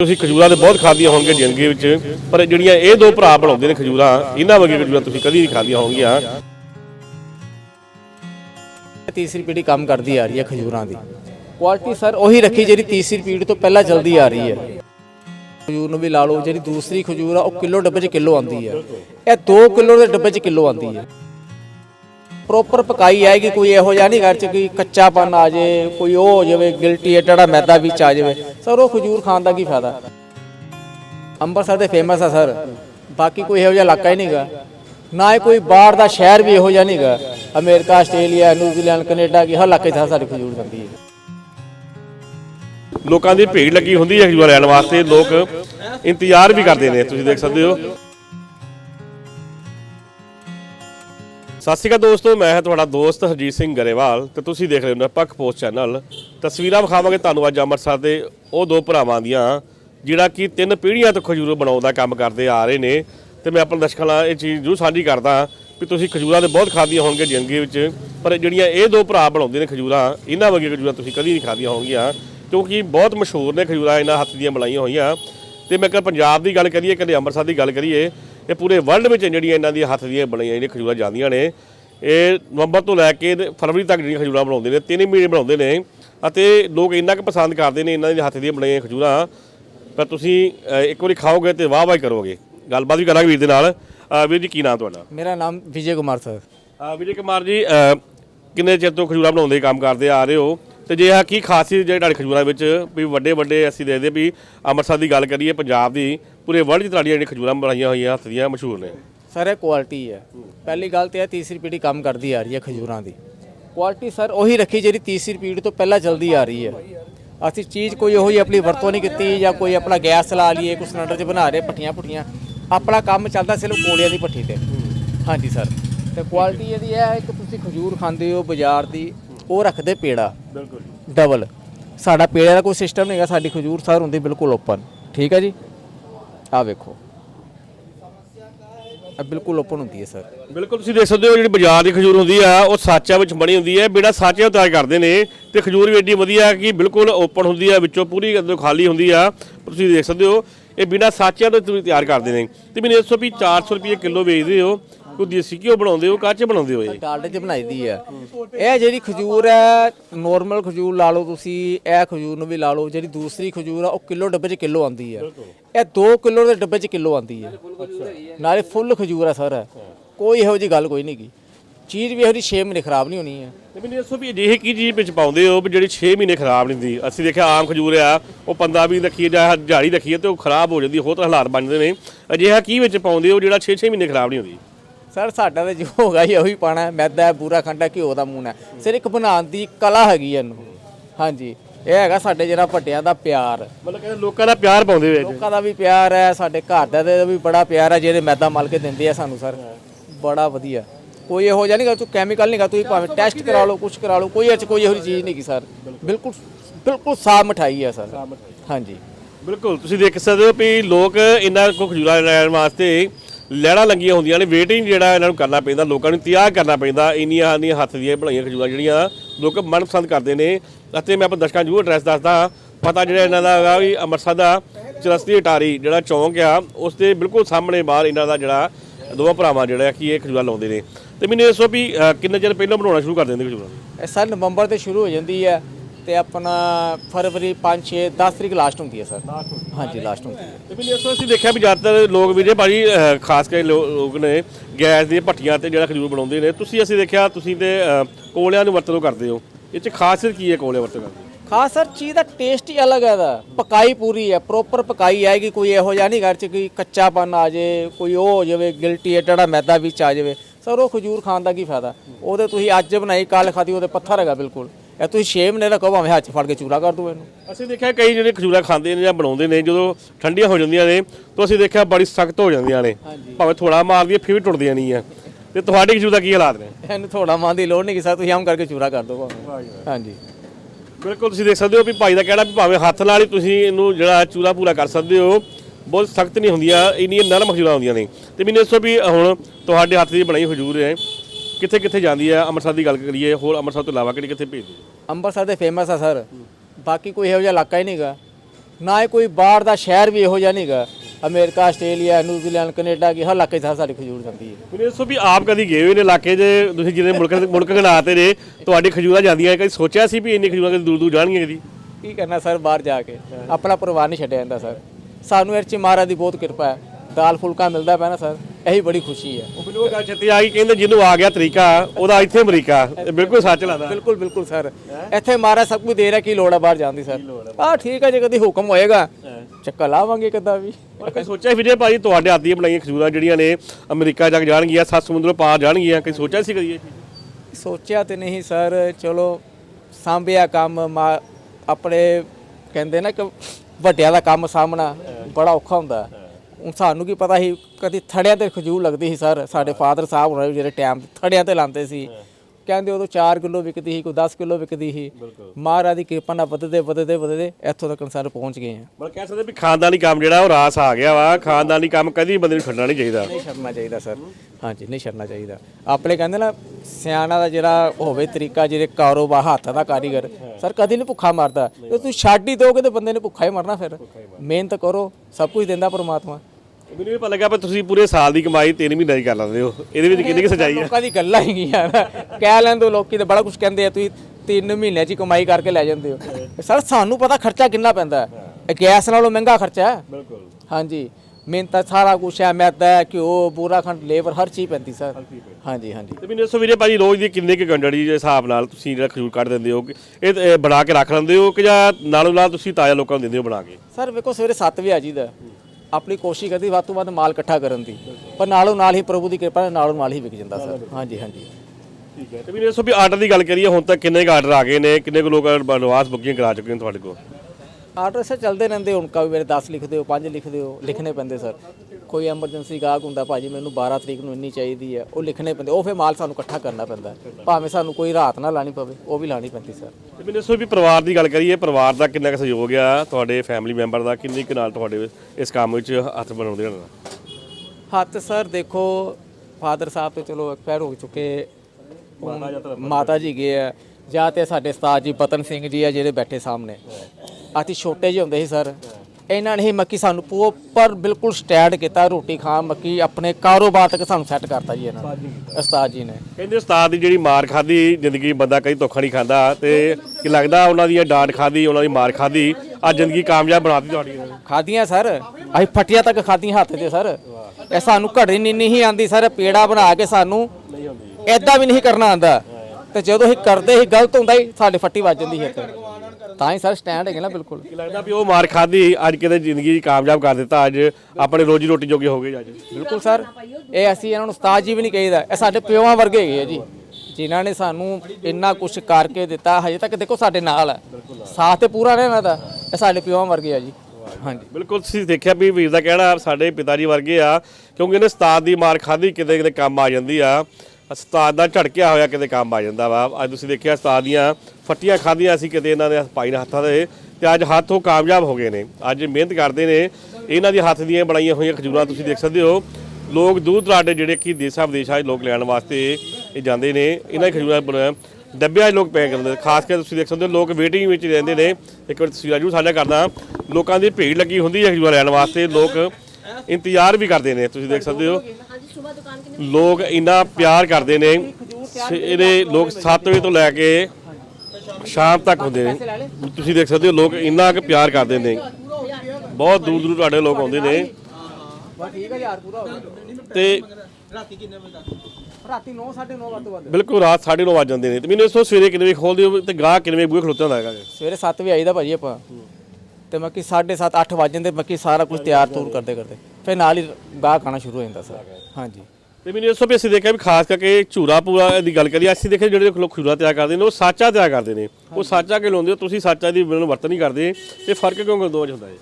ਤੁਸੀਂ ਖਜੂਰਾਂ ਤੇ ਬਹੁਤ ਖਾਧੀਆਂ ਹੋਣਗੀਆਂ ਜ਼ਿੰਦਗੀ ਵਿੱਚ, ਪਰ ਜਿਹੜੀਆਂ ਇਹ ਦੋ ਭਰਾ ਬਣਾਉਂਦੇ ਨੇ ਖਜੂਰਾਂ, ਇਹਨਾਂ ਵਰਗੀਆਂ ਖਜੂਰਾਂ ਤੁਸੀਂ ਕਦੀ ਨਹੀਂ ਖਾਧੀਆਂ ਹੋਣਗੀਆਂ। ਤੀਸਰੀ ਪੀੜ੍ਹੀ ਕੰਮ ਕਰਦੀ ਆ ਰਹੀ ਹੈ ਖਜੂਰਾਂ ਦੀ। ਕੁਆਲਿਟੀ ਸਰ ਉਹੀ ਰੱਖੀ ਜਿਹੜੀ ਤੀਸਰੀ ਪੀੜ੍ਹੀ ਤੋਂ ਪਹਿਲਾਂ ਚੱਲਦੀ ਆ ਰਹੀ ਹੈ। ਖਜੂਰ ਨੂੰ ਵੀ ਲਾ ਲਓ, ਜਿਹੜੀ ਦੂਸਰੀ ਖਜੂਰ ਆ, ਉਹ ਕਿਲੋ ਡੱਬੇ 'ਚ ਕਿਲੋ ਆਉਂਦੀ ਹੈ। ਇਹ 2 ਕਿਲੋ ਦੇ ਡੱਬੇ 'ਚ ਕਿਲੋ ਆਉਂਦੀ ਹੈ। ਪ੍ਰੋਪਰ ਪਕਾਈ ਆਏਗੀ, ਕੋਈ ਇਹੋ ਜਿਹਾ ਨਹੀਂ ਘਰ 'ਚ ਕੋਈ ਕੱਚਾਪਨ ਆ ਜੇ ਕੋਈ ਉਹ ਹੋ ਜਾਵੇ ਗਿਲਟੀ ਜਿਹੜਾ ਮੈਦਾ ਵਿੱਚ ਆ ਜਾਵੇ। ਸਰ, ਉਹ ਖਜੂਰ ਖਾਣ ਦਾ ਕੀ ਫਾਇਦਾ? ਅੰਮ੍ਰਿਤਸਰ ਦੇ ਫੇਮਸ ਆ ਸਰ। ਬਾਕੀ ਕੋਈ ਇਹੋ ਜਿਹਾ ਇਲਾਕਾ ਹੀ ਨਹੀਂਗਾ ਨਾ ਹੀ ਕੋਈ ਬਾਹਰ ਦਾ ਸ਼ਹਿਰ ਵੀ ਇਹੋ ਜਿਹਾ ਨਹੀਂਗਾ America, Australia, New Zealand, Canada ਕੀ ਹਰ ਇਲਾਕੇ 'ਚ ਸਾਡੀ ਖਜੂਰ ਜਾਂਦੀ ਹੈ। ਲੋਕਾਂ ਦੀ ਭੀੜ ਲੱਗੀ ਹੁੰਦੀ ਹੈ ਖਜੂਰਾਂ ਲੈਣ ਵਾਸਤੇ। ਲੋਕ ਇੰਤਜ਼ਾਰ ਵੀ ਕਰਦੇ ਨੇ। ਤੁਸੀਂ ਦੇਖ ਸਕਦੇ ਹੋ। ਸਤਿ ਸ਼੍ਰੀ ਅਕਾਲ ਦੋਸਤੋ, ਮੈਂ ਹਾਂ ਤੁਹਾਡਾ ਦੋਸਤ ਹਰਜੀਤ ਸਿੰਘ ਗਰੇਵਾਲ ਤੇ ਤੁਸੀਂ ਦੇਖ ਰਹੇ ਹੋ ਨਿਰਪੱਖ ਪੋਸਟ ਚੈਨਲ। ਤਸਵੀਰਾਂ ਵਿਖਾਵਾਂਗੇ ਤੁਹਾਨੂੰ ਅੱਜ ਅੰਮ੍ਰਿਤਸਰ ਦੇ ਉਹ ਦੋ ਭਰਾਵਾਂ ਦੀਆਂ, ਜਿਹੜਾ ਕਿ ਤਿੰਨ ਪੀੜ੍ਹੀਆਂ ਤੋਂ ਖਜੂਰ ਬਣਾਉਣ ਦਾ ਕੰਮ ਕਰਦੇ ਆ ਰਹੇ ਨੇ। ਤੇ ਮੈਂ ਆਪਣੇ ਦਰਸ਼ਕਾਂ ਨਾਲ ਇਹ ਚੀਜ਼ ਜ਼ਰੂਰ ਸਾਂਝੀ ਕਰਦਾ ਵੀ ਤੁਸੀਂ ਖਜੂਰਾਂ ਤੇ ਬਹੁਤ ਖਾਧੀਆਂ ਹੋਣਗੀਆਂ ਜ਼ਿੰਦਗੀ ਵਿੱਚ, ਪਰ ਜਿਹੜੀਆਂ ਇਹ ਦੋ ਭਰਾ ਬਣਾਉਂਦੇ ਨੇ ਖਜੂਰਾਂ, ਇਹਨਾਂ ਵਰਗੀਆਂ ਖਜੂਰਾਂ ਤੁਸੀਂ ਕਦੀ ਨਹੀਂ ਖਾਧੀਆਂ ਹੋਣਗੀਆਂ, ਕਿਉਂਕਿ ਬਹੁਤ ਮਸ਼ਹੂਰ ਨੇ ਖਜੂਰਾਂ, ਇਹਨਾਂ ਹੱਥ ਦੀਆਂ ਬਣਾਈਆਂ ਹੋਈਆਂ। ਤੇ ਮੈਂ ਕਿ ਪੰਜਾਬ ਦੀ ਗੱਲ ਕਰੀਏ, ਕਦੇ ਅੰਮ੍ਰਿਤਸਰ ਦੀ ਗੱਲ ਕਰੀਏ ਇਹ ਪੂਰੇ ਵਰਲਡ ਵਿੱਚ ਜਿਹੜੀਆਂ ਇਹਨਾਂ ਦੀਆਂ ਹੱਥ ਦੀਆਂ ਬਣਾਈਆਂ ਜਿਹੜੀਆਂ ਖਜੂਰਾਂ ਜਾਂਦੀਆਂ ਨੇ ਇਹ ਨਵੰਬਰ ਤੋਂ ਲੈ ਕੇ ਫਰਵਰੀ ਤੱਕ ਜਿਹੜੀਆਂ ਖਜੂਰਾਂ ਬਣਾਉਂਦੇ ਨੇ ਤਿੰਨ ਮਹੀਨੇ ਬਣਾਉਂਦੇ ਨੇ ਅਤੇ ਲੋਕ ਇੰਨਾ ਕੁ ਪਸੰਦ ਕਰਦੇ ਨੇ ਇਹਨਾਂ ਦੇ ਹੱਥ ਦੀਆਂ ਬਣਾਈਆਂ ਖਜੂਰਾਂ। ਪਰ ਤੁਸੀਂ ਇੱਕ ਵਾਰੀ ਖਾਓਗੇ ਤੇ ਵਾਹ ਵਾਹ ਕਰੋਗੇ। ਗੱਲਬਾਤ ਵੀ ਕਰਾਂਗੇ ਵੀਰ ਦੇ ਨਾਲ। ਵੀਰ ਜੀ ਕੀ ਨਾਮ ਤੁਹਾਡਾ? ਮੇਰਾ ਨਾਮ ਵਿਜੇ ਕੁਮਾਰ ਸਰ। ਵਿਜੇ ਕੁਮਾਰ ਜੀ ਕਿੰਨੇ ਚਿਰ ਤੋਂ ਖਜੂਰਾ ਬਣਾਉਣ ਦੇ ਕੰਮ ਕਰਦੇ ਆ ਰਹੇ ਹੋ? ਤੇ ਜੇ ਆ ਕੀ ਖਾਸੀਅਤ ਜਿਹੜੇ ਤੁਹਾਡੇ ਖਜੂਰਾਂ ਵਿੱਚ ਵੀ ਵੱਡੇ ਵੱਡੇ ਅਸੀਂ ਦੇਖਦੇ ਵੀ ਅੰਮ੍ਰਿਤਸਰ ਦੀ ਗੱਲ ਕਰੀਏ ਪੰਜਾਬ ਦੀ ਪੂਰੇ ਵਰਲਡ 'ਚ ਤੁਹਾਡੀਆਂ ਜਿਹੜੀਆਂ ਖਜੂਰਾਂ ਬਣਾਈਆਂ ਹੋਈਆਂ ਹੱਥ ਦੀਆਂ ਮਸ਼ਹੂਰ ਨੇ। ਸਰ ਇਹ ਕੁਆਲਿਟੀ ਹੈ। ਪਹਿਲੀ ਗੱਲ ਤੇ ਇਹ ਤੀਸਰੀ ਪੀੜ੍ਹੀ ਕੰਮ ਕਰਦੀ ਆ ਰਹੀ ਹੈ ਖਜੂਰਾਂ ਦੀ। ਕੁਆਲਿਟੀ ਸਰ ਉਹੀ ਰੱਖੀ ਜਿਹੜੀ ਤੀਸਰੀ ਪੀੜ੍ਹੀ ਤੋਂ ਪਹਿਲਾਂ ਚੱਲਦੀ ਆ ਰਹੀ ਹੈ। ਅਸੀਂ ਚੀਜ਼ ਕੋਈ ਉਹੀ ਆਪਣੀ ਵਰਤੋਂ ਨਹੀਂ ਕੀਤੀ ਜਾਂ ਕੋਈ ਆਪਣਾ ਗੈਸ ਚਲਾ ਲਈਏ ਕੋਈ ਸਿਲੰਡਰ 'ਚ ਬਣਾ ਰਹੇ ਪੱਠੀਆਂ ਪੁੱਠੀਆਂ। ਆਪਣਾ ਕੰਮ ਚੱਲਦਾ ਸਿਰਫ ਕੋਲਿਆਂ ਦੀ ਭੱਠੀ ਤੇ। ਹਾਂਜੀ ਸਰ ਤੇ ਕੁਆਲਿਟੀ ਇਹਦੀ ਇਹ ਹੈ ਕਿ ਤੁਸੀਂ ਖਜੂਰ ਖਾਂਦੇ ਹੋ ਬਾਜ਼ਾਰ ਦੀ ਉਹ ਰੱਖਦੇ ਪੇੜਾ। ਬਿਲਕੁਲ ਡਬਲ ਸਾਡਾ ਪੇੜੇ ਦਾ ਕੋਈ ਸਿਸਟਮ ਨਹੀਂ ਹੈਗਾ ਸਾਡੀ ਖਜੂਰ ਸਰ ਹੁੰਦੀ ਬਿਲਕੁਲ ਓਪਨ ਠੀਕ ਹੈ ਜੀ? ਆਹ ਵੇਖੋ। ਇਹ ਬਿਲਕੁਲ ਓਪਨ ਹੁੰਦੀ ਹੈ, ਸਰ। ਬਿਲਕੁਲ, ਤੁਸੀਂ ਦੇਖ ਸਕਦੇ ਹੋ ਜਿਹੜੀ ਬਾਜ਼ਾਰ ਦੀ ਖਜੂਰ ਹੁੰਦੀ ਆ, ਉਹ ਸਾਚਿਆਂ ਵਿੱਚ ਬਣੀ ਹੁੰਦੀ ਹੈ। ਬਿਨਾਂ ਸਾਚਿਆਂ ਤੋਂ ਤਿਆਰ ਕਰਦੇ ਨੇ ਤੇ ਖਜੂਰ ਵੀ ਏਡੀ ਵਧੀਆ ਕਿ ਬਿਲਕੁਲ ਓਪਨ ਹੁੰਦੀ ਆ, ਵਿੱਚੋਂ ਪੂਰੀ ਅੰਦਰੋਂ ਖਾਲੀ ਹੁੰਦੀ ਆ। ਤੁਸੀਂ ਦੇਖ ਸਕਦੇ ਹੋ, ਇਹ ਬਿਨਾਂ ਸਾਚਿਆਂ ਤੋਂ ਤੁਸੀਂ ਤਿਆਰ ਕਰਦੇ ਨੇ। ਤੇ ਮੈਨੂੰ ਦੱਸੋ ਵੀ 400 ਰੁਪਏ ਕਿਲੋ ਵੇਚਦੇ ਹੋ। ਕੋਈ ਦੇਸੀ ਘਿਓ ਬਣਾਉਂਦੇ ਹੋ? ਕਾਚੇ ਬਣਾਉਂਦੇ ਹੋ ਇਹ? ਡਾਲਡੇ 'ਚ ਬਣਾਈ ਦੀ ਹੈ ਇਹ ਜਿਹੜੀ ਖਜੂਰ ਹੈ ਨਾਰਮਲ ਖਜੂਰ ਲਾ ਲਓ ਤੁਸੀਂ ਇਹ ਖਜੂਰ ਨੂੰ ਵੀ ਲਾ ਲਓ ਜਿਹੜੀ ਦੂਸਰੀ ਖਜੂਰ ਆ ਉਹ ਕਿਲੋ ਡੱਬੇ 'ਚ ਕਿਲੋ ਆਉਂਦੀ ਹੈ ਇਹ 2 ਕਿਲੋ ਦੇ ਡੱਬੇ 'ਚ ਕਿਲੋ ਆਉਂਦੀ ਹੈ ਨਾਲੇ ਫੁੱਲ ਖਜੂਰ ਆ ਸਰ। ਕੋਈ ਇਹੋ ਜੀ ਗੱਲ ਕੋਈ ਨਹੀਂ ਗੀ। ਚੀਜ਼ ਵੀ ਇਹੋ ਜਿਹੀ 6 ਮਹੀਨੇ ਖਰਾਬ ਨਹੀਂ ਹੋਣੀ ਹੈ ਤੇ ਮੈਨੂੰ ਦੱਸੋ ਵੀ ਅਜਿਹੇ ਕੀ ਚੀਜ਼ ਵਿੱਚ ਪਾਉਂਦੇ ਹੋ ਵੀ ਜਿਹੜੀ 6 ਮਹੀਨੇ ਖਰਾਬ ਨਹੀਂ ਹੁੰਦੀ? ਅਸੀਂ ਦੇਖਿਆ ਆਮ ਖਜੂਰ ਆ ਉਹ 15 20 ਰੱਖੀਏ ਜਾਂ ਝਾੜੀ ਰੱਖੀਏ ਤੇ ਉਹ ਖਰਾਬ ਹੋ ਜਾਂਦੀ ਹੋਰ ਤਰ੍ਹਾਂ ਹਾਲਾਤ ਬਣ ਜਾਂਦੇ ਨੇ। ਅਜਿਹਾ ਕੀ ਵਿੱਚ ਪਾਉਂਦੇ ਹੋ ਜਿਹੜਾ 6 6 ਮਹੀਨੇ ਖਰਾਬ ਨਹੀਂ ਹੁੰਦੀ? ਸਰ ਸਾਡਾ ਤਾਂ ਜੋ ਹੋਗਾ ਹੀ ਉਹੀ ਪਾਣਾ। ਮੈਦਾ ਬੂਰਾ ਖੰਡਾ ਘਿਓ ਦਾ ਮੂਨ ਹੈ। ਸਿਰ ਇੱਕ ਬਣਾਉਣ ਦੀ ਕਲਾ ਹੈਗੀ ਹੈ ਇਹਨੂੰ। ਹਾਂਜੀ। ਇਹ ਹੈਗਾ ਸਾਡੇ ਜਿਹੜਾ ਵੱਡਿਆਂ ਦਾ ਪਿਆਰ। ਮਤਲਬ ਕਹਿੰਦੇ ਲੋਕਾਂ ਦਾ ਪਿਆਰ ਪਾਉਂਦੇ ਵਿੱਚ ਲੋਕਾਂ ਦਾ ਵੀ ਪਿਆਰ ਹੈ ਸਾਡੇ ਘਰ ਦਾ ਦਾ ਵੀ ਬੜਾ ਪਿਆਰ ਹੈ ਜਿਹੜੇ ਮੈਦਾ ਮਲ ਕੇ ਦਿੰਦੇ ਆ ਸਾਨੂੰ ਸਰ। ਬੜਾ ਵਧੀਆ। ਕੋਈ ਇਹੋ ਜਿਹਾ ਨਹੀਂ ਗਾ ਤੂੰ ਕੈਮੀਕਲ ਨਹੀਂ ਗਾ ਤੁਸੀਂ ਭਾਵੇਂ ਟੈਸਟ ਕਰਾ ਲਓ ਕੁਝ ਕਰਾ ਲਓ ਕੋਈ ਇਹ 'ਚ ਕੋਈ ਇਹੋ ਜਿਹੀ ਚੀਜ਼ ਨਹੀਂ ਗੀ ਸਰ। ਬਿਲਕੁਲ। ਬਿਲਕੁਲ ਸਾਫ਼ ਮਠਾਈ ਹੈ ਸਰ। ਹਾਂਜੀ। ਬਿਲਕੁਲ ਤੁਸੀਂ ਦੇਖ ਸਕਦੇ ਹੋ ਵੀ ਲੋਕ ਇਹਨਾਂ ਕੋ ਖਜੂਰਾ ਲੈਣ ਵਾਸਤੇ ਲੈਣਾ ਲੱਗੀਆਂ ਹੁੰਦੀਆਂ ਨੇ ਵੇਟਿੰਗ ਜਿਹੜਾ ਇਹਨਾਂ ਨੂੰ ਕਰਨਾ ਪੈਂਦਾ, ਲੋਕਾਂ ਨੂੰ ਤਿਆਰ ਕਰਨਾ ਪੈਂਦਾ, ਇੰਨੀਆਂ ਇੰਨੀਆਂ ਹੱਥ ਦੀਆਂ ਬਣਾਈਆਂ ਖਜੂਰਾਂ ਜਿਹੜੀਆਂ ਲੋਕ ਮਨਪਸੰਦ ਕਰਦੇ ਨੇ। ਅਤੇ ਮੈਂ ਆਪਣੇ ਦਰਸ਼ਕਾਂ ਨੂੰ ਜ਼ਰੂਰ ਐਡਰੈਸ ਦੱਸਦਾ, ਪਤਾ ਜਿਹੜਾ ਇਹਨਾਂ ਦਾ ਹੈਗਾ ਵੀ ਅੰਮ੍ਰਿਤਸਰ ਦਾ ਚਰਸਤੀ ਅਟਾਰੀ ਜਿਹੜਾ ਚੌਂਕ ਆ, ਉਸ ਦੇ ਬਿਲਕੁਲ ਸਾਹਮਣੇ ਬਾਹਰ ਇਹਨਾਂ ਦਾ ਜਿਹੜਾ ਦੋਵਾਂ ਭਰਾਵਾਂ ਜਿਹੜਾ ਕਿ ਇਹ ਖਜੂਰਾ ਲਾਉਂਦੇ ਨੇ। ਤੇ ਮੈਨੂੰ ਇਹ ਦੱਸੋ ਵੀ ਕਿੰਨੇ ਚਿਰ ਪਹਿਲਾਂ ਬਣਾਉਣਾ ਸ਼ੁਰੂ ਕਰ ਦਿੰਦੇ ਖਜੂਰਾ? ਇਹ ਸਰ ਨਵੰਬਰ ਤੇ ਸ਼ੁਰੂ ਹੋ ਜਾਂਦੀ ਹੈ। ਤੇ ਆਪਣਾ ਫਰਵਰੀ 5 6 10 ਤਰੀਕ ਲਾਸਟ ਹੁੰਦੀ ਹੈ ਸਰ। ਹਾਂਜੀ ਲਾਸਟ ਹੁੰਦੀ ਹੈ। ਤੇ ਦੱਸੋ ਅਸੀਂ ਦੇਖਿਆ ਵੀ ਜ਼ਿਆਦਾਤਰ ਲੋਕ ਵੀਰੇ ਭਾਜੀ ਅਹ, ਖਾਸ ਕਰਕੇ ਲੋ- ਲੋਕ ਨੇ ਗੈਸ ਦੀਆਂ ਭੱਠੀਆਂ ਤੇ ਜਿਹੜਾ ਖਜੂਰ ਬਣਾਉਂਦੇ ਨੇ। ਤੁਸੀਂ ਅਸੀਂ ਦੇਖਿਆ ਤੁਸੀਂ ਤੇ ਅਹ, ਕੋਲਿਆਂ ਨੂੰ ਵਰਤੋਂ ਕਰਦੇ ਹੋ। ਇਹ ਚ ਖਾਸੀਅਤ ਕੀ ਹੈ ਕੋਲੇ ਵਰਤੋਂ ਕਰਦੇ ਖਾਸ ਸਰ ਚੀਜ਼ ਦਾ ਟੇਸਟ ਹੀ ਅਲੱਗ ਹੈ ਦਾ ਪਕਾਈ ਪੂਰੀ ਹੈ ਪ੍ਰੋਪਰ ਪਕਾਈ ਆਏਗੀ ਕੋਈ ਇਹੋ ਜਿਹਾ ਨਹੀਂ ਘਰ ਚ ਕੋਈ ਕੱਚਾਪਨ ਆ ਜੇ ਕੋਈ ਉਹ ਹੋ ਜਾਵੇ ਗਿਲਟੀ ਜਿਹੜਾ ਮੈਦਾ ਵਿੱਚ ਆ ਜਾਵੇ। ਸਰ ਉਹ ਖਜੂਰ ਖਾਣ ਦਾ ਕੀ ਫਾਇਦਾ? ਉਹਦੇ ਤੁਸੀਂ ਅੱਜ ਬਣਾਈ ਕੱਲ ਖਾਦੀ ਉਹਦੇ ਪੱਥਰ ਹੈਗਾ ਬਿਲਕੁਲ। ਇਹ ਤੁਸੀਂ 6 ਮਹੀਨੇ ਰੱਖੋ ਭਾਵੇਂ ਹੱਥ 'ਚ ਫੜ ਕੇ ਚੂਰਾ ਕਰ ਦੋ ਇਹਨੂੰ। ਅਸੀਂ ਦੇਖਿਆ ਕਈ ਜਿਹੜੇ ਖਜੂਰਾ ਖਾਂਦੇ ਨੇ ਜਾਂ ਬਣਾਉਂਦੇ ਨੇ ਜਦੋਂ ਠੰਡੀਆਂ ਹੋ ਜਾਂਦੀਆਂ ਨੇ ਤਾਂ ਅਸੀਂ ਦੇਖਿਆ ਬੜੀ ਸਖਤ ਹੋ ਜਾਂਦੀਆਂ ਨੇ। ਭਾਵੇਂ ਥੋੜਾ ਮਾਰਦੀ ਫਿਰ ਵੀ ਟੁੱਟਦੀਆਂ ਨਹੀਂ ਆ। ਤੇ ਤੁਹਾਡੇ ਖਜੂਰ ਦਾ ਕੀ ਹਾਲਾਤ ਨੇ? ਇਹਨੂੰ ਥੋੜਾ ਮਾਂ ਦੀ ਲੋੜ ਨਹੀਂ ਕਿ ਸਰ ਤੁਸੀਂ ਆਮ ਕਰਕੇ ਚੂਰਾ ਕਰ ਦੋ ਭਾਵੇਂ। ਹਾਂਜੀ। ਬਿਲਕੁਲ ਤੁਸੀਂ ਦੇਖ ਸਕਦੇ ਹੋ ਵੀ ਭਾਈ ਦਾ ਕਹਿਣਾ ਵੀ ਭਾਵੇਂ ਹੱਥ ਨਾਲ ਹੀ ਤੁਸੀਂ ਇਹਨੂੰ ਜਿਹੜਾ ਚੂਰਾ ਪੂਰਾ ਕਰ ਸਕਦੇ ਹੋ ਬਹੁਤ ਸਖਤ ਨਹੀਂ ਹੁੰਦੀਆਂ ਇੰਨੀਆਂ ਨਰਮ ਖਜੂਰਾਂ ਹੁੰਦੀਆਂ ਨੇ। ਤੇ ਮੈਨੂੰ ਦੱਸੋ ਵੀ ਹੁਣ ਤੁਹਾਡੇ ਹੱਥ ਦੀ ਬਣਾਈ ਖਜੂਰ ਹੈ ਕਿੱਥੇ ਕਿੱਥੇ ਜਾਂਦੀ ਹੈ? ਅੰਮ੍ਰਿਤਸਰ ਦੀ ਗੱਲ ਕਰੀਏ ਹੋਰ ਅੰਮ੍ਰਿਤਸਰ ਤੋਂ ਇਲਾਵਾ ਕਿਹੜੀ ਕਿੱਥੇ ਭੇਜਦੇ ਹੋ ਅੰਮ੍ਰਿਤਸਰ ਦੇ ਫੇਮਸ ਆ ਸਰ। ਬਾਕੀ ਕੋਈ ਇਹੋ ਜਿਹਾ ਇਲਾਕਾ ਹੀ ਨਹੀਂਗਾ। ਨਾ ਹੀ ਕੋਈ ਬਾਹਰ ਦਾ ਸ਼ਹਿਰ ਵੀ ਇਹੋ ਜਿਹਾ ਨਹੀਂਗਾ। America Australia New Zealand Canada ਕੀ ਹਰ ਇਲਾਕੇ 'ਚ ਸਾਡੀ ਖਜੂਰ ਜਾਂਦੀ ਹੈ। ਮੈਨੂੰ ਦੱਸੋ ਵੀ ਆਪ ਕਦੀ ਗਏ ਹੋਏ ਨੇ ਇਲਾਕੇ 'ਚ ਤੁਸੀਂ ਜਿਹੜੇ ਮੁਲਕ ਮੁਲਕ ਗਣਾਤੇ ਨੇ ਤੁਹਾਡੀ ਖਜੂਰਾਂ ਜਾਂਦੀਆਂ ਕਦੀ ਸੋਚਿਆ ਸੀ ਵੀ ਇੰਨੀ ਖਜੂਰਾਂ ਕਦੀ ਦੂਰ ਦੂਰ ਜਾਣਗੀਆਂ ਕਦੀ? ਕੀ ਕਰਨਾ ਸਰ ਬਾਹਰ ਜਾ ਕੇ? ਆਪਣਾ ਪਰਿਵਾਰ ਨਹੀਂ ਛੱਡਿਆ ਜਾਂਦਾ ਸਰ। ਸਾਨੂੰ ਇਹ 'ਚ ਮਹਾਰਾਜ ਦੀ ਬਹੁਤ ਕਿਰਪਾ ਹੈ। ਦਾਲ ਫੁਲਕਾ ਮਿਲਦਾ ਪਿਆ ਨਾ ਸਰ। ਇਹੀ ਬੜੀ ਖੁਸ਼ੀ ਹੈ। ਉਹ ਮੈਨੂੰ ਉਹ ਗੱਲ ਛੱਤੀ ਆ ਗਈ ਕਹਿੰਦੇ ਜਿਹਨੂੰ ਆ ਗਿਆ ਤਰੀਕਾ ਉਹਦਾ ਇੱਥੇ ਅਮਰੀਕਾ। ਇਹ ਬਿਲਕੁਲ ਸੱਚ ਲੱਗਦਾ। ਬਿਲਕੁਲ ਬਿਲਕੁਲ ਸਰ। ਇੱਥੇ ਮਹਾਰਾਜ ਸਭ ਕੁਝ ਦੇ ਰਿਹਾ ਕੀ ਲੋੜ ਬਾਹਰ ਜਾਣ ਦੀ ਸਰ? ਆ ਠੀਕ ਹੈ ਜੇ ਕਦੀ ਹੁਕਮ ਹੋਏਗਾ ਚੱਕਾ ਲਾਵਾਂਗੇ ਕਦਾ ਵੀ। ਪਰ ਕਦੀ ਸੋਚਿਆ ਵੀਰੇ ਭਾਜੀ ਤੁਹਾਡੇ ਦੀਆਂ ਬਣਾਈਆਂ ਖਜੂਰਾਂ ਜਿਹੜੀਆਂ ਨੇ ਅਮਰੀਕਾ ਜਾ ਕੇ ਜਾਣਗੀਆਂ ਸੱਤ ਸਮੁੰਦਰੋਂ ਪਾਰ ਜਾਣਗੀਆਂ ਕਦੀ ਸੋਚਿਆ ਸੀ ਕਦੀ ਇਹ ਚੀਜ਼? ਸੋਚਿਆ ਤੇ ਨਹੀਂ ਸਰ। ਚਲੋ ਸਾਂਭਿਆ ਕੰਮ ਮਾ- ਆਪਣੇ ਕਹਿੰਦੇ ਨਾ ਕਿ ਵੱਡਿਆਂ ਦਾ ਕੰਮ ਸਾਹਮਣਾ ਬੜਾ ਔਖਾ ਹੁੰਦਾ। ਹੁਣ ਸਾਨੂੰ ਕੀ ਪਤਾ ਸੀ ਕਦੀ ਥੜਿਆਂ ਤੇ ਖਜੂਰ ਲੱਗਦੀ ਸੀ ਸਰ ਸਾਡੇ ਫਾਦਰ ਸਾਹਿਬ ਹੋਣਾ ਜਿਹੜੇ ਟਾਈਮ ਥੜਿਆਂ ਤੇ ਲਾਉਂਦੇ ਸੀ। ਕਹਿੰਦੇ ਉਦੋਂ 4 ਕਿਲੋ ਵਿਕਦੀ ਸੀ ਕੋਈ 10 ਕਿਲੋ ਵਿਕਦੀ ਸੀ। ਮਹਾਰਾਜ ਦੀ ਕਿਰਪਾ ਨਾਲ ਵਧਦੇ ਵਧਦੇ ਵਧਦੇ ਇੱਥੋਂ ਤੱਕ ਸਰ ਪਹੁੰਚ ਗਏ ਹਾਂ ਮਤਲਬ ਕਹਿ ਸਕਦੇ ਵੀ ਖਾਨਦਾਨੀ ਕੰਮ ਜਿਹੜਾ ਉਹ ਰਾਸ ਆ ਗਿਆ ਵਾ ਖਾਨਦਾਨੀ ਕੰਮ ਕਦੀ ਬੰਦੇ ਨੂੰ ਛੱਡਣਾ ਨਹੀਂ ਚਾਹੀਦਾ। ਨਹੀਂ ਛੱਡਣਾ ਚਾਹੀਦਾ ਸਰ। ਹਾਂਜੀ ਨਹੀਂ ਛੱਡਣਾ ਚਾਹੀਦਾ। ਆਪਣੇ ਕਹਿੰਦੇ ਨਾ ਸਿਆਣਾ ਦਾ ਜਿਹੜਾ ਹੋਵੇ ਤਰੀਕਾ ਜਿਹੜੇ ਕਾਰੋਬਾਰ ਹੱਥ ਦਾ ਕਾਰੀਗਰ ਸਰ ਕਦੀ ਨਹੀਂ ਭੁੱਖਾ ਮਰਦਾ। ਜੇ ਤੁਸੀਂ ਛੱਡ ਹੀ ਦੋਗੇ ਤੇ ਬੰਦੇ ਨੇ ਭੁੱਖਾ ਹੀ ਮਰਨਾ ਫਿਰ। ਮਿਹਨਤ ਕਰੋ ਸਭ ਕੁਝ ਦਿੰਦਾ ਪਰਮਾਤਮਾ। ਮੈਨੂੰ ਵੀ ਪਤਾ ਲੱਗਾ ਵੀ ਤੁਸੀਂ ਪੂਰੇ ਸਾਲ ਦੀ ਕਮਾਈ 3 ਮਹੀਨੇ ਦੀ ਕਰ ਲੈਂਦੇ ਹੋ। ਇਹਦੇ ਵਿੱਚ ਕਿੰਨੀ ਕੁ ਸੱਚਾਈ ਹੈ ਲੋਕਾਂ ਦੀ ਗੱਲਾਂ ਹੀ ਗੀਆਂ ਨਾ। ਕਹਿ ਲੈਂਦੇ ਲੋਕੀ ਤੇ ਬੜਾ ਕੁਝ ਕਹਿੰਦੇ ਆ ਤੁਸੀਂ ਤਿੰਨ ਮਹੀਨਿਆਂ 'ਚ ਹੀ ਕਮਾਈ ਕਰਕੇ ਲੈ ਜਾਂਦੇ ਹੋ। ਸਰ ਸਾਨੂੰ ਪਤਾ ਖਰਚਾ ਕਿੰਨਾ ਪੈਂਦਾ ਹੈ। ਇਹ ਗੈਸ ਨਾਲੋਂ ਮਹਿੰਗਾ ਖਰਚਾ ਹੈ। ਬਿਲਕੁਲ। ਹਾਂਜੀ। ਮਿਹਨਤ ਤਾਂ ਸਾਰਾ ਕੁਝ ਹੈ ਮੈਦਾ ਹੈ ਘਿਓ ਬੂਰਾ ਖੰਡ ਲੇਬਰ ਹਰ ਚੀਜ਼ ਪੈਂਦੀ ਸਰ। ਹਾਂਜੀ ਹਾਂਜੀ। ਤੇ ਮੈਨੂੰ ਦੱਸੋ ਵੀਰੇ ਭਾਜੀ ਰੋਜ਼ ਦੀ ਕਿੰਨੇ ਕੁ ਗੰਡੜੀ ਦੇ ਹਿਸਾਬ ਨਾਲ ਤੁਸੀਂ ਜਿਹੜਾ ਖਜੂਰ ਕੱਢ ਦਿੰਦੇ ਹੋ? ਕਿ ਇਹ ਇਹ ਬਣਾ ਕੇ ਰੱਖ ਲੈਂਦੇ ਹੋ ਕਿ ਜਾਂ ਨਾਲੋਂ ਨਾਲ ਤੁਸੀਂ ਤਾਜ਼ਾ ਲੋਕਾਂ ਨੂੰ ਦਿੰਦੇ ਹੋ ਬਣਾ ਕੇ? ਸਰ ਵੇਖੋ ਸਵੇਰੇ 7 ਵਜੇ ਆ ਜੀਦਾ ਆਪਣੀ ਕੋਸ਼ਿਸ਼ ਕਰਦੀ ਵੱਧ ਤੋਂ ਵੱਧ ਮਾਲ ਇਕੱਠਾ ਕਰਨ ਦੀ। ਪਰ ਨਾਲੋਂ ਨਾਲ ਹੀ ਪ੍ਰਭੂ ਦੀ ਕਿਰਪਾ ਨਾਲ ਨਾਲੋਂ ਨਾਲ ਹੀ ਵਿਕ ਜਾਂਦਾ ਸਰ। ਹਾਂਜੀ ਹਾਂਜੀ। ਠੀਕ ਹੈ। ਤੇ ਮੈਨੂੰ ਦੱਸੋ ਵੀ ਆਰਡਰ ਦੀ ਗੱਲ ਕਰੀਏ ਹੁਣ ਤੱਕ ਕਿੰਨੇ ਕੁ ਆਰਡਰ ਆ ਗਏ ਨੇ? ਕਿੰਨੇ ਕੁ ਲੋਕ ਬਨਵਾਸ ਬੁਕਿੰਗ ਕਰਾ ਚੁੱਕੇ ਨੇ ਤੁਹਾਡੇ ਕੋਲ? ਆਰਡਰ ਸਰ ਚੱਲਦੇ ਰਹਿੰਦੇ ਹੁਣ ਕਈ ਮੇਰੇ 10 ਲਿਖ ਦਿਓ 5 ਲਿਖ ਦਿਓ ਲਿਖਣੇ ਪੈਂਦੇ ਸਰ। ਕੋਈ ਐਮਰਜੈਂਸੀ ਗਾਹਕ ਹੁੰਦਾ ਭਾਜੀ ਮੈਨੂੰ 12 ਤਰੀਕ ਨੂੰ ਇੰਨੀ ਚਾਹੀਦੀ ਹੈ ਉਹ ਲਿਖਣੇ ਪੈਂਦੇ ਉਹ ਫਿਰ ਮਾਲ ਸਾਨੂੰ ਇਕੱਠਾ ਕਰਨਾ ਪੈਂਦਾ ਭਾਵੇਂ ਸਾਨੂੰ ਕੋਈ ਰਾਤ ਨਾ ਲਾਣੀ ਪਵੇ ਉਹ ਵੀ ਲਾਣੀ ਪੈਂਦੀ ਸਰ। ਤੇ ਮੈਨੂੰ ਦੱਸੋ ਵੀ ਪਰਿਵਾਰ ਦੀ ਗੱਲ ਕਰੀਏ ਪਰਿਵਾਰ ਦਾ ਕਿੰਨਾ ਕੁ ਸਹਿਯੋਗ ਆ ਤੁਹਾਡੇ ਫੈਮਿਲੀ ਮੈਂਬਰ ਦਾ ਕਿੰਨੀ ਕੁ ਨਾਲ ਤੁਹਾਡੇ ਇਸ ਕੰਮ ਵਿੱਚ ਹੱਥ ਬਣਾਉਂਦੇ ਹਨ ਹੱਥ ਸਰ ਦੇਖੋ ਫਾਦਰ ਸਾਹਿਬ ਤੇ ਚਲੋ ਐਕਸਪਾਇਰ ਹੋ ਚੁੱਕੇ ਮਾਤਾ ਜੀ ਗਏ ਆ ਜਾਂ ਤੇ ਸਾਡੇ ਉਸਤਾਦ ਜੀ ਪਤਨ ਸਿੰਘ ਜੀ ਆ ਜਿਹੜੇ ਬੈਠੇ ਸਾਹਮਣੇ। ਅਸੀਂ ਛੋਟੇ ਜਿਹੇ ਹੁੰਦੇ ਸੀ ਸਰ। ਇਹਨਾਂ ਨੇ ਹੀ ਮੱਕੀ ਸਾਨੂੰ ਪ੍ਰੋਪਰ ਬਿਲਕੁਲ ਸਟੈਂਡ ਕੀਤਾ ਰੋਟੀ ਖਾਂ ਮੱਕੀ ਆਪਣੇ ਕਾਰੋਬਾਰ ਤੱਕ ਸਾਨੂੰ ਸੈੱਟ ਕਰਤਾ ਜੀ ਇਹਨਾਂ ਨੇ। ਉਸਤਾਦ ਜੀ ਨੇ। ਕਹਿੰਦੇ ਉਸਤਾਦ ਦੀ ਜਿਹੜੀ ਮਾਰ ਖਾਦੀ ਜ਼ਿੰਦਗੀ ਬੰਦਾ ਕਦੀ ਧੋਖਾ ਨਹੀਂ ਖਾਂਦਾ ਤੇ ਕੀ ਲੱਗਦਾ ਉਹਨਾਂ ਦੀ ਡਾਂਟ ਖਾਦੀ ਉਹਨਾਂ ਦੀ ਮਾਰ ਖਾਦੀ ਅੱਜ ਜ਼ਿੰਦਗੀ ਕਾਮਯਾਬ ਬਣਾਤੀ ਤੁਹਾਡੀ ਉਹਨਾਂ ਨੇ। ਸਰ ਅਸੀਂ ਫਟੀਆਂ ਤੱਕ ਖਾਦੀਆਂ ਹੱਥ ਤੇ ਸਰ। ਇਹ ਸਾਨੂੰ ਘੜੀ ਨਹੀਂ ਨਹੀਂ ਆਂਦੀ ਸਰ ਪੇੜਾ ਬਣਾ ਕੇ ਸਾਨੂੰ ਐਦਾਂ ਵੀ ਨਹੀਂ ਕਰਨਾ ਆਂਦਾ ਤੇ ਜਦੋਂ ਅਸੀਂ ਕਰਦੇ ਸੀ ਗਲਤ ਹੁੰਦਾ ਸੀ ਸਾਡੇ ਫੱਟੀ ਵੱਜ ਜਾਂਦੀ ਸੀ ਇੱਕ। ਤਾਂ ਹੀ ਸਰ ਸਟੈਂਡ ਹੈਗੇ ਨਾ ਬਿਲਕੁਲ। ਕੀ ਲੱਗਦਾ ਵੀ ਉਹ ਮਾਰ ਖਾਦੀ ਅੱਜ ਕਿਤੇ ਜ਼ਿੰਦਗੀ ਕਾਮਯਾਬ ਕਰ ਦਿੱਤਾ ਅੱਜ ਆਪਣੇ ਰੋਜੀ ਰੋਟੀ ਜੋਗੇ ਹੋ ਗਏ ਅੱਜ। ਬਿਲਕੁਲ ਸਰ ਇਹ ਅਸੀਂ ਇਹਨਾਂ ਨੂੰ ਉਸਤਾਦ ਜੀ ਵੀ ਨਹੀਂ ਕਹੀਦਾ ਇਹ ਸਾਡੇ ਪਿਓਾਂ ਵਰਗੇ ਹੈਗੇ ਆ ਜੀ ਜਿਨ੍ਹਾਂ ਨੇ ਸਾਨੂੰ ਇੰਨਾ ਕੁਝ ਕਰਕੇ ਦਿੱਤਾ ਹਜੇ ਤੱਕ ਦੇਖੋ ਸਾਡੇ ਨਾਲ ਹੈ ਸਾਥ ਤੇ ਪੂਰਾ ਇਹਨਾਂ ਦਾ ਇਹ ਸਾਡੇ ਪਿਓਾਂ ਵਰਗੇ ਆ ਜੀ। ਹਾਂਜੀ। ਬਿਲਕੁਲ ਤੁਸੀਂ ਦੇਖਿਆ ਵੀ ਵੀਰ ਦਾ ਕਹਿਣਾ ਸਾਡੇ ਪਿਤਾ ਜੀ ਵਰਗੇ ਆ ਕਿਉਂਕਿ ਇਹਨੇ ਉਸਤਾਦ ਦੀ ਮਾਰ ਖਾਦੀ ਕਿਤੇ ਕਿਤੇ ਕੰਮ ਆ ਜਾਂਦੀ ਆ। ਉਸਤਾਦ ਦਾ ਝਟਕਿਆ ਹੋਇਆ ਕਿਤੇ ਕੰਮ ਆ ਜਾਂਦਾ ਵਾ। ਅੱਜ ਤੁਸੀਂ ਦੇਖਿਆ ਉਸਤਾਦ ਦੀਆਂ ਫੱਟੀਆਂ ਖਾਧੀਆਂ ਸੀ ਕਿਤੇ ਇਹਨਾਂ ਦੇ ਪਾਈ ਨਾਲ ਹੱਥਾਂ ਦੇ ਤੇ ਅੱਜ ਹੱਥ ਉਹ ਕਾਮਯਾਬ ਹੋ ਗਏ ਨੇ। ਅੱਜ ਮਿਹਨਤ ਕਰਦੇ ਨੇ। ਇਹਨਾਂ ਦੀ ਹੱਥ ਦੀਆਂ ਬਣਾਈਆਂ ਹੋਈਆਂ ਖਜੂਰਾਂ ਤੁਸੀਂ ਦੇਖ ਸਕਦੇ ਹੋ। ਲੋਕ ਦੂਰ ਦਰਾਡੇ ਜਿਹੜੇ ਕਿ ਦੇਸ਼ਾਂ ਵਿਦੇਸ਼ਾਂ 'ਚ ਲੋਕ ਲੈਣ ਵਾਸਤੇ ਇਹ ਜਾਂਦੇ ਨੇ। ਇਹਨਾਂ ਦੀ ਖਜੂਰਾਂ ਡੱਬਿਆਂ 'ਚ ਲੋਕ ਪੈ ਕਰਦੇ ਨੇ। ਖਾਸ ਕਰਕੇ ਤੁਸੀਂ ਦੇਖ ਸਕਦੇ ਹੋ, ਲੋਕ ਵੇਟਿੰਗ ਵਿੱਚ ਰਹਿੰਦੇ ਨੇ। ਇੱਕ ਵਾਰ ਤਸਵੀਰਾਂ ਜੂ ਸਾਂਝਾ ਕਰਦਾ। ਲੋਕਾਂ ਦੀ ਭੀੜ ਲੱਗੀ ਹੁੰਦੀ ਹੈ ਖਜੂਰਾਂ ਲੈਣ ਵਾਸਤੇ। ਲੋਕ ਇੰਤਜ਼ਾਰ ਵੀ ਕਰਦੇ ਨੇ। ਤੁਸੀਂ ਦੇਖ ਸਕਦੇ ਹੋ ਲੋਕ ਇੰਨਾ ਪਿਆਰ ਕਰਦੇ ਨੇ। ਇਹਦੇ ਲੋਕ 7 ਵਜੇ ਤੋਂ ਲੈ ਕੇ ਸ਼ਾਮ ਤੱਕ ਹੁੰਦੇ ਨੇ। ਤੁਸੀਂ ਦੇਖ ਸਕਦੇ ਹੋ ਲੋਕ ਇੰਨਾ ਕੁ ਪਿਆਰ ਕਰਦੇ ਨੇ। ਬਹੁਤ ਦੂਰ ਦੂਰ ਤੁਹਾਡੇ ਲੋਕ ਆਉਂਦੇ ਨੇ। ਠੀਕ ਹੈ ਯਾਰ ਪੂਰਾ ਹੋ ਗਿਆ। ਤੇ ਰਾਤੀ ਕਿੰਨੇ ਵਜੇ ਤੱਕ? ਰਾਤੀ 9 9:30 ਵੱਧ ਤੋਂ ਵੱਧ। ਬਿਲਕੁਲ ਰਾਤ 9:30 ਵੱਜ ਜਾਂਦੇ ਨੇ। ਤੇ ਮੈਨੂੰ ਇਸੋ ਸਵੇਰੇ ਕਿੰਨੇ ਵਜੇ ਖੋਲਦੇ ਹੋ ਤੇ ਗਾਹ ਕਿੰਨੇ ਵਜੇ ਬੂਹੇ ਖਲੋਤਾ ਹੁੰਦਾ ਹੈਗਾ? ਸਵੇਰੇ 7 ਵਜੇ ਆਈਦਾ ਭਾਜੀ ਆਪਾਂ। ਤੇ ਮੱਕੀ 7:30 8 ਵਜ ਜਾਂਦੇ ਮੱਕੀ ਸਾਰਾ ਕੁਝ ਤਿਆਰ ਤੂਰ ਕਰਦੇ ਕਰਦੇ ਫਿਰ ਨਾਲ ਹੀ ਗਾਹ ਖਾਣਾ ਸ਼ੁਰੂ ਹੋ ਜਾਂਦਾ ਸਰ। ਹਾਂਜੀ। ਤੇ ਮੈਨੂੰ ਇਸੋ ਵੀ ਅਸੀਂ ਦੇਖਿਆ ਵੀ ਖਾਸ ਕਰਕੇ ਝੂਰਾ ਪੂਰਾ ਦੀ ਗੱਲ ਕਰੀਏ ਅਸੀਂ ਦੇਖਿਆ ਜਿਹੜੇ ਲੋਕ ਝੂਰਾ ਤਿਆਰ ਕਰਦੇ ਨੇ ਉਹ ਸਾਚਾ ਤਿਆਰ ਕਰਦੇ ਨੇ। ਉਹ ਸਾਚਾ ਕਿ ਲਾਉਂਦੇ ਹੋ? ਤੁਸੀਂ ਸਾਚਾ ਦੀ ਬਿਲਕੁਲ ਵਰਤ ਨਹੀਂ ਕਰਦੇ। ਇਹ ਫ਼ਰਕ ਕਿਉਂ ਦੋਵਾਂ 'ਚ ਹੁੰਦਾ ਹੈ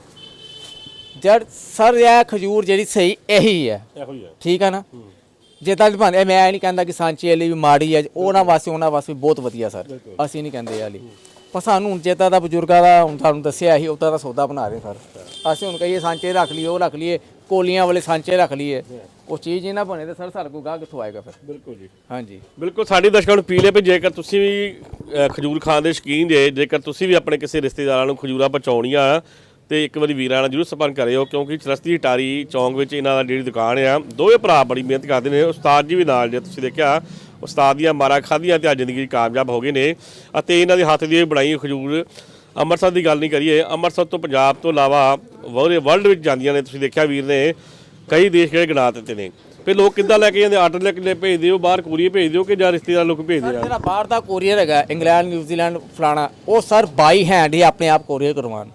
ਜਦ ਸਰ ਇਹ ਖਜੂਰ ਜਿਹੜੀ ਸਹੀ ਇਹੀ ਹੈ। ਇਹੋ ਹੀ ਹੈ। ਠੀਕ ਹੈ ਨਾ? ਜੇ ਤਾਂ ਭਾਵੇਂ ਮੈਂ ਇਹ ਨਹੀਂ ਕਹਿੰਦਾ ਕਿ ਸਾਂਚੀ ਵਾਲੀ ਵੀ ਮਾੜੀ ਹੈ ਉਹਨਾਂ ਵਾਸਤੇ ਉਹਨਾਂ ਵਾਸਤੇ ਬਹੁਤ ਵਧੀਆ ਸਰ। ਅਸੀਂ ਨਹੀਂ ਕਹਿੰਦੇ ਵਾਲੀ। ਪਰ ਸਾਨੂੰ ਹੁਣ ਚੇਤਾ ਦਾ ਬਜ਼ੁਰਗਾਂ ਦਾ ਹੁਣ ਤੁਹਾਨੂੰ ਦੱਸਿਆ ਹੀ ਉਦਾਂ ਦਾ ਸੌਦਾ ਬਣਾ ਰਹੇ ਸਰ। ਅਸੀਂ ਹੁਣ ਕਹੀਏ ਸਾਂਚੇ ਰੱਖ ਲਈਏ ਉਹ ਰੱਖ ਲਈਏ ਕੋਲੀਆਂ ਵਾਲੇ ਸਾਂਚੇ ਰੱਖ ਲਈਏ। ਉਹ ਚੀਜ਼ ਹੀ ਨਾ ਬਣੇ ਤੇ ਸਰ ਸਾਡੇ ਕੋਲ ਗਾਹ ਕਿੱਥੋਂ ਆਏਗਾ ਫਿਰ? ਬਿਲਕੁਲ ਜੀ। ਹਾਂਜੀ। ਬਿਲਕੁਲ ਸਾਡੇ ਦਰਸ਼ਕਾਂ ਨੂੰ ਅਪੀਲ ਹੈ ਵੀ ਜੇਕਰ ਤੁਸੀਂ ਵੀ ਖਜੂਰ ਖਾਣ ਦੇ ਸ਼ੌਕੀਨ ਜੇ ਜੇਕਰ ਤੁਸੀਂ ਵੀ ਆਪਣੇ ਕਿਸੇ ਰਿਸ਼ਤੇਦਾਰਾਂ ਨੂੰ ਖਜੂਰਾਂ ਪਹੁੰਚਾਉਣੀਆਂ ਤੇ ਇੱਕ ਵਾਰੀ ਵੀਰਾਂ ਨਾਲ ਜਰੂਰ ਸੰਪਰਕ ਕਰਿਓ ਕਿਉਂਕਿ ਚਰਸਤੀ ਟਾਰੀ ਚੌਂਕ ਵਿੱਚ ਇਹਨਾਂ ਦਾ ਜਿਹੜੀ ਦੁਕਾਨ ਆ ਦੋਵੇਂ ਭਰਾ ਬੜੀ ਮਿਹਨਤ ਕਰਦੇ ਨੇ। ਉਸਤਾਦ ਜੀ ਵੀ ਨਾਲ ਜੇ ਤੁਸੀਂ ਦੇਖਿਆ ਉਸਤਾਦ ਦੀਆਂ ਮਾਰਾਂ ਖਾਧੀਆਂ ਤੇ ਅੱਜ ਜ਼ਿੰਦਗੀ ਕਾਮਯਾਬ ਹੋ ਗਏ ਨੇ ਅਤੇ ਇਹਨਾਂ ਦੇ ਹੱਥ ਦੀ ਬਣਾਈ ਖਜੂਰ। ਅੰਮ੍ਰਿਤਸਰ ਦੀ ਗੱਲ ਨਹੀਂ ਕਰੀਏ ਅੰਮ੍ਰਿਤਸਰ ਤੋਂ ਪੰਜਾਬ ਤੋਂ ਇਲਾਵਾ ਵਰੇ ਵਰਲਡ ਵਿੱਚ ਜਾਂਦੀਆਂ ਨੇ ਤੁਸੀਂ ਦੇਖਿਆ ਵੀਰ ਨੇ ਕਈ ਦੇਸ਼ ਕਿਹੜੇ ਗਿਣਾ ਦਿੱਤੇ ਨੇ। ਫਿਰ ਲੋਕ ਕਿੱਦਾਂ ਲੈ ਕੇ ਜਾਂਦੇ? ਆਰਡਰ ਲੈ ਕੇ ਭੇਜਦੇ ਹੋ ਬਾਹਰ ਕੁਰੀਏ ਭੇਜਦੇ ਹੋ ਕਿ ਜਾਂ ਰਿਸ਼ਤੇਦਾਰ ਲੋਕ ਭੇਜਦੇ ਆ? ਜਿਹੜਾ ਬਾਹਰ ਦਾ ਕੋਰੀਅਰ ਹੈਗਾ ਇੰਗਲੈਂਡ ਨਿਊਜ਼ੀਲੈਂਡ ਫਲਾਣਾ ਉਹ ਸਰ ਬਾਈ ਹੈਂਡ ਹੀ ਆਪਣੇ ਆਪ ਕੋਰੀਅਰ ਕਰਵਾਉਣ।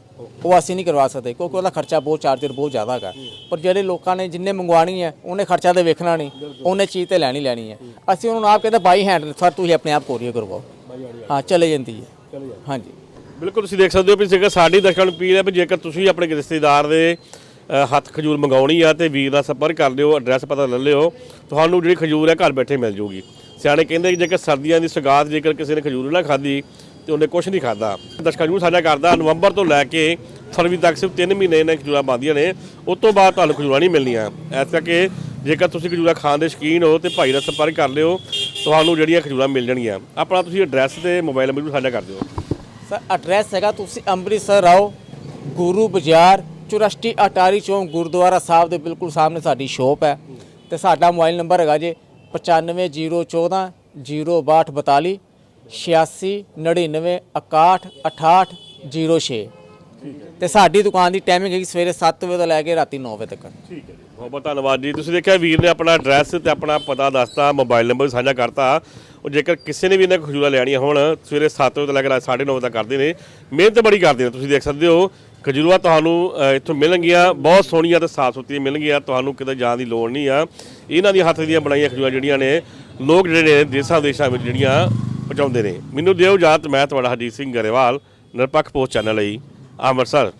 ਉਹ ਅਸੀਂ ਨਹੀਂ ਕਰਵਾ ਸਕਦੇ ਕਿਉਂਕਿ ਉਹਦਾ ਖਰਚਾ ਬਹੁਤ ਚਾਰਜਰ ਬਹੁਤ ਜ਼ਿਆਦਾ ਹੈਗਾ। ਪਰ ਜਿਹੜੇ ਲੋਕਾਂ ਨੇ ਜਿੰਨੇ ਮੰਗਵਾਣੀ ਹੈ ਉਹਨੇ ਖਰਚਾ ਤੇ ਵੇਖਣਾ ਨਹੀਂ ਉਹਨੇ ਚੀਜ਼ ਤੇ ਲੈਣੀ ਲੈਣੀ ਹੈ। ਅਸੀਂ ਉਹਨਾਂ ਨੂੰ ਆਪ ਕਹਿੰਦੇ ਬਾਈ ਹੈਂਡ ਸਰ ਤੁਸੀਂ ਆਪਣੇ ਆਪ ਕੋਰੀਅਰ ਕਰਵਾਓ। ਹਾਂ। ਚਲੇ ਜਾਂਦੀ ਹੈ। ਹਾਂਜੀ। ਬਿਲਕੁਲ ਤੁਸੀਂ ਦੇਖ ਸਕਦੇ ਹੋ ਵੀ ਜੇਕਰ ਸਾਡੀ ਦਰਸ਼ਕਾਂ ਨੂੰ ਅਪੀਲ ਹੈ ਵੀ ਜੇਕਰ ਤੁਸੀਂ ਆਪਣੇ ਰਿਸ਼ਤੇਦਾਰ ਦੇ ਅ, ਹੱਥ ਖਜੂਰ ਮੰਗਾਉਣੀ ਆ ਤੇ ਵੀਰ ਦਾ ਸੰਪਰਕ ਕਰ ਲਿਓ ਐਡਰੈਸ ਪਤਾ ਲੈ ਲਿਓ ਤੁਹਾਨੂੰ ਜਿਹੜੀ ਖਜੂਰ ਹੈ ਘਰ ਬੈਠੇ ਮਿਲ ਜੂਗੀ। ਸਿਆਣੇ ਕਹਿੰਦੇ ਕਿ ਜੇਕਰ ਸਰਦੀਆਂ ਦੀ ਸੁਗਾਤ ਜੇਕਰ ਕਿਸੇ ਨੇ ਖਜੂਰ ਨਾ ਖਾਧੀ ਤੇ ਉਹਨੇ ਕੁਝ ਨਹੀਂ ਖਾਦਾ ਦਰਸ਼ਕਾਂ ਨੂੰ ਸਾਂਝਾ ਕਰਦਾ ਨਵੰਬਰ ਤੋਂ ਲੈ ਕੇ ਫਰਵਰੀ ਤੱਕ ਸਿਰਫ 3 ਮਹੀਨੇ ਇਹਨਾਂ ਖਜੂਰਾਂ ਬੰਦੀਆਂ ਨੇ ਉਸ ਤੋਂ ਬਾਅਦ ਤੁਹਾਨੂੰ ਖਜੂਰਾਂ ਨਹੀਂ ਮਿਲਣੀਆਂ। ਇਸ ਕਰਕੇ ਜੇਕਰ ਤੁਸੀਂ ਖਜੂਰਾਂ ਖਾਣ ਦੇ ਸ਼ੌਕੀਨ ਹੋ ਤੇ ਭਾਈ ਦਾ ਸੰਪਰਕ ਕਰ ਲਿਓ ਤੁਹਾਨੂੰ ਜਿਹੜੀਆਂ ਖਜੂਰਾਂ ਮਿਲ ਜਾਣਗੀਆਂ। ਆਪਣਾ ਤੁਸੀਂ ਐਡਰੈਸ ਤੇ ਮੋਬਾਈਲ ਨੰਬਰ ਵੀ ਸਾਂਝਾ ਕਰ ਦਿਓ। ਸਰ ਐਡਰੈਸ ਹੈਗਾ ਤੁਸੀਂ ਅੰਮ੍ਰਿਤਸਰ ਆਓ ਗੁਰੂ ਬਾਜ਼ਾਰ ਚੁਰਸਟੀ ਅਟਾਰੀ ਚੌਂਕ ਗੁਰਦੁਆਰਾ ਸਾਹਿਬ ਦੇ ਬਿਲਕੁਲ ਸਾਹਮਣੇ ਸਾਡੀ ਸ਼ੋਪ ਹੈ। ਤੇ ਸਾਡਾ ਮੋਬਾਈਲ ਨੰਬਰ ਹੈਗਾ ਜੇ 95014 06242 86 99 61 68 06 ਤੇ ਸਾਡੀ ਦੁਕਾਨ ਦੀ ਟਾਈਮਿੰਗ ਹੈਗੀ ਸਵੇਰੇ 7 ਵਜੇ ਤੋਂ ਲੈ ਕੇ ਰਾਤੀ 9 ਵਜੇ ਤੱਕ। ਠੀਕ ਹੈ ਬਹੁਤ ਬਹੁਤ ਧੰਨਵਾਦ ਜੀ। ਤੁਸੀਂ ਦੇਖਿਆ ਵੀਰ ਨੇ ਆਪਣਾ ਐਡਰੈਸ ਤੇ ਆਪਣਾ ਪਤਾ ਦੱਸਤਾ ਮੋਬਾਈਲ ਨੰਬਰ ਸਾਂਝਾ ਕਰਤਾ। ਉਹ ਜੇਕਰ ਕਿਸੇ ਨੇ ਵੀ ਇਹਨਾਂ ਖਜੂਰਾ ਲੈਣੀਆਂ ਹੋਣ, ਸਵੇਰੇ 7 ਵਜੇ ਤੋਂ ਲੈ ਕੇ ਰਾਤ 9:30 ਵਜੇ ਤੱਕ ਕਰਦੇ ਨੇ। ਮਿਹਨਤ ਬੜੀ ਕਰਦੇ ਨੇ, ਤੁਸੀਂ ਦੇਖ ਸਕਦੇ ਹੋ। ਖਜੂਰਾ ਤੁਹਾਨੂੰ ਇੱਥੋਂ ਮਿਲਣਗੀਆਂ, ਬਹੁਤ ਸੋਹਣੀਆਂ ਤੇ ਸਾਫ਼ ਸੁਥਰੀਆਂ ਮਿਲਣਗੀਆਂ। ਤੁਹਾਨੂੰ ਕਿਤੇ ਜਾਣ ਦੀ ਲੋੜ ਨਹੀਂ ਆ। ਇਹਨਾਂ ਦੀਆਂ ਹੱਥ ਦੀਆਂ ਬਣਾਈਆਂ ਖਜੂਰਾ ਜਿਹੜੀਆਂ ਨੇ, ਲੋਕ ਜਿਹੜੇ ਨੇ ਦੇਸ਼ਾਂ ਦੇਸ਼ਾਂ ਵਿੱਚ ਜਿਹੜੀਆਂ ਪਹੁੰਚਾਉਂਦੇ ਨੇ। ਮੈਨੂੰ ਦਿਓ ਇਜਾਜ਼ਤ, ਮੈਂ ਤੁਹਾਡਾ ਹਰਜੀਤ ਸਿੰਘ ਗਰੇਵਾਲ, ਨਿਰਪੱਖ ਪੋਸਟ ਚੈਨਲ ਲਈ। ਅੰਮ੍ਰਿਤਸਰ।